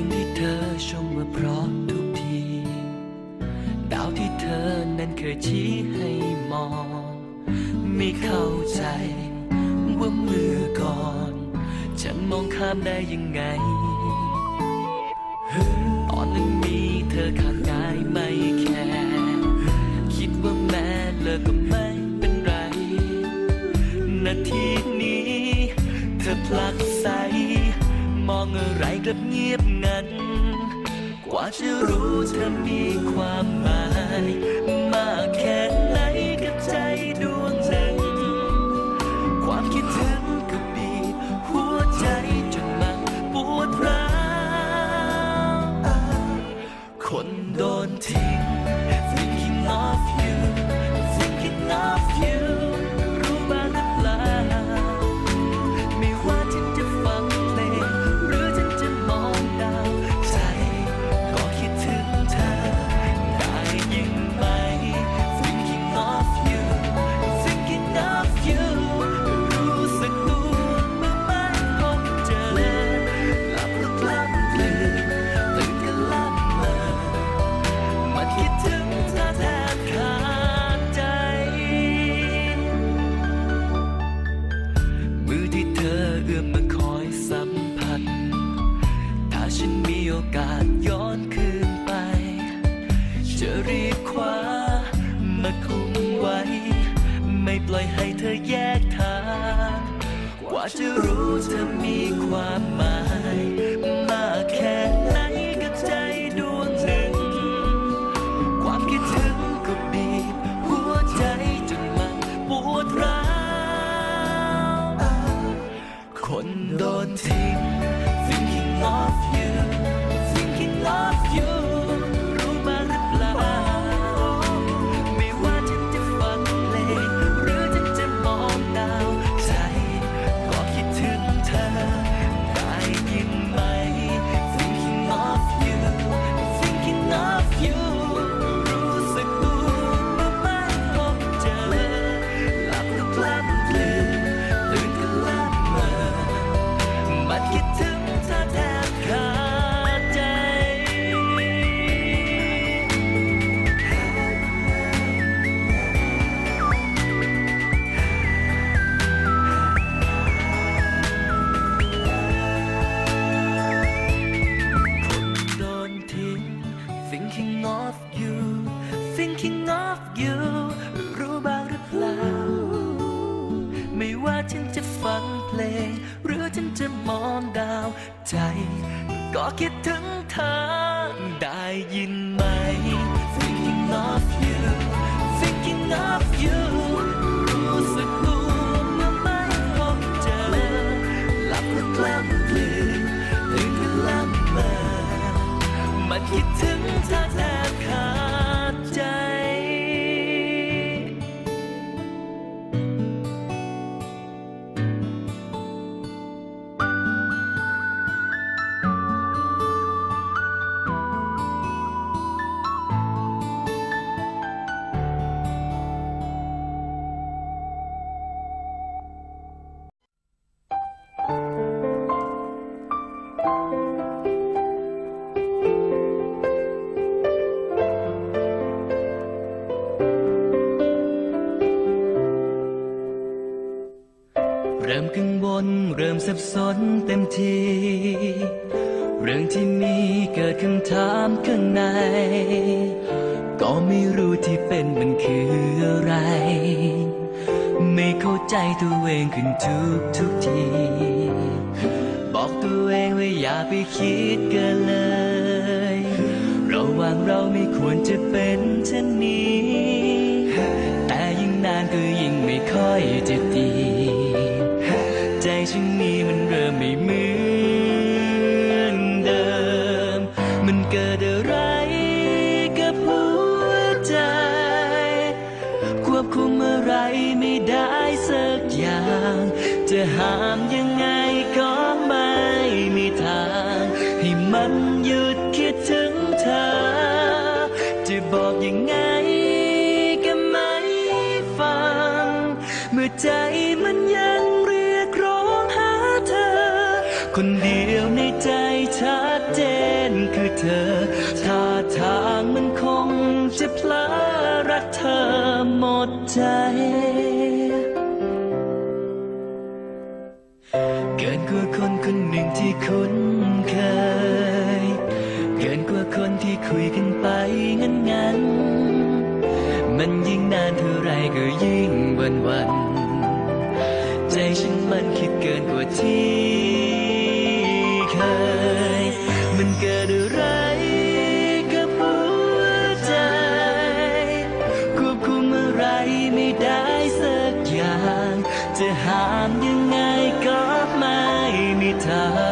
งที่เธอชมว่าเพราะทุกที ดาวที่เธอนั้นเคยชี้ให้มอง ไม่เข้าใจว่าเมื่อก่อน ฉันมองข้ามได้ยังไง ตอนนั้นมีเธอข้างกายไม่แคร์คิดว่าแม้เลิกก็ไม่เป็นไร นาทีนี้ เธอพลักใสมองอะไรกลับเงียบ กว่าจะรู้เธอมีความหมาย มากแค่ไหนกับใจดวงหนึ่งความคิดถึงก็บีบหัวใจจนมันปวดร้าวคนโดนทิ้ง ว่าจะรู้เธอาวใจ ก็คิดถึงเธอ ได้ยินไหม thinking of you thinking of you รู้สึกตัวเมื่อไม่พบเจอหลับก็กลับลืมตื่นก็ลับเมอมันคิดถึง เริ่มสับสนเต็มที เรื่องที่มีเกิดคำถามข้างใน ก็ไม่รู้ที่เป็นมันคืออะไร ไม่เข้าใจตัวเองขึ้นทุกทุกที บอกตัวเองว่าอย่าไปคิดเกินเลยระหว่างเราไม่ควรจะเป็นเช่นนี้ แต่ยิ่งนานก็ยิ่งไม่ค่อยจะดี จะบอกยังไงก็ไม่ฟัง เมื่อใจมันยังเรียกร้องหาเธอ คนเดียวในใจชัดเจนคือเธอท่าทางมันคงจะพลารักเธอหมดใจเกินกว่าคนคนหนึ่งที่คุ้นเคย เกินกว่าคนที่คุยกันไปงั้น มันยิ่งนานเท่าไรก็ยิ่งวันวัน ใจฉันมันคิดเกินกว่าที่เคย มันเกิดอะไรกับหัวใจ ควบคุมอะไรไม่ได้สักอย่าง จะห้ามยังไงก็ไม่มีทาง